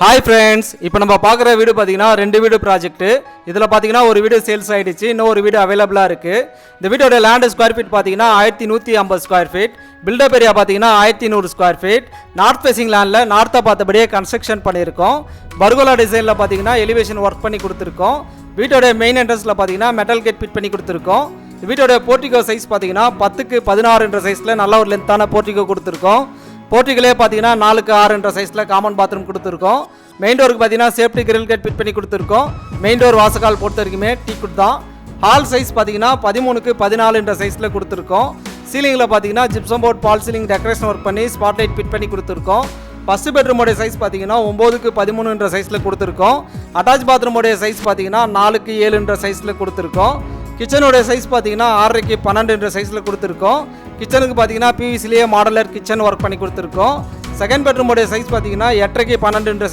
Hi friends இப்போ நம்ம பார்க்குற வீடு பார்த்தீங்கன்னா ரெண்டு வீடு ப்ராஜெக்ட்டு இதில் பார்த்தீங்கன்னா ஒரு வீடு சேல்ஸ் ஆகிடுச்சு இன்னும் ஒரு வீடு அவைலபிளாக இருக்குது இந்த வீடோட லேண்டு ஸ்கொயர் ஃபீட் பார்த்தீங்கன்னா ஆயிரத்தி நூற்றி ஐம்பது ஸ்கொயர் ஃபீட் பில்டப் ஏரியா பார்த்தீங்கன்னா ஆயிரத்தி நூறு ஸ்கொயர் ஃபீட் நார்த் ஃபேசிங் லேண்டில் நார்த்தை பார்த்தபடியே கன்ஸ்ட்ரக்ஷன் பண்ணியிருக்கோம். பர்கோலா டிசைனில் பார்த்தீங்கன்னா எலிவேஷன் ஒர்க் பண்ணி கொடுத்துருக்கோம். வீட்டோட மெயின் என்ட்ரன்ஸில் பார்த்தீங்கன்னா மெட்டல் கேட் ஃபிட் பண்ணி கொடுத்துருக்கோம். வீட்டோட போர்ட்டிகோ சைஸ் பார்த்தீங்கன்னா பத்துக்கு பதினாறுன்ற சைஸில் நல்ல ஒரு லென்த்தான போர்ட்டிகோ கொடுத்துருக்கோம். போர்ட்டிகளே பார்த்தீங்கன்னா நாலுக்கு ஆறுன்ற சைஸில் காமன் பாத்ரூம் கொடுத்துருக்கோம். மெயின் டோருக்கு பார்த்தீங்கன்னா சேஃப்டி கிரில் கேட் ஃபிட் பண்ணி கொடுத்துருக்கோம். மெயின் டோர் வாசக்கால் பொறுத்த வரைக்குமே டீ குட் தான். ஹால் சைஸ் பார்த்தீங்கன்னா பதிமூணுக்கு பதினாலுன்ற சைஸில் கொடுத்துருக்கோம். சீலிங்கில் பார்த்தீங்கன்னா gypsum board false ceiling decoration work பண்ணி ஸ்பாட் லைட் ஃபிட் பண்ணி கொடுத்துருக்கோம். ஃபஸ்ட் பெட்ரூமோடைய சைஸ் பார்த்தீங்கன்னா ஒம்போதுக்கு பதிமூணுன்ற சைஸில் கொடுத்துருக்கோம். அட்டாச் பாத்ரூமோடைய சைஸ் பார்த்தீங்கன்னா நாலுக்கு ஏழுன்ற சைஸில் கொடுத்துருக்கோம். கிச்சனோட சைஸ் பார்த்தீங்கன்னா ஆறரைக்கு பன்னெண்டுன்ற சைஸில் கொடுத்துருக்கோம். கிச்சனுக்கு பார்த்தீங்கன்னா பிவிசிலேயே மாடலர் கிச்சன் ஒர்க் பண்ணி கொடுத்துருக்கோம். செகண்ட் பெட்ரூமோடைய சைஸ் பார்த்தீங்கன்னா எட்டரைக்கு பன்னெண்டுன்ற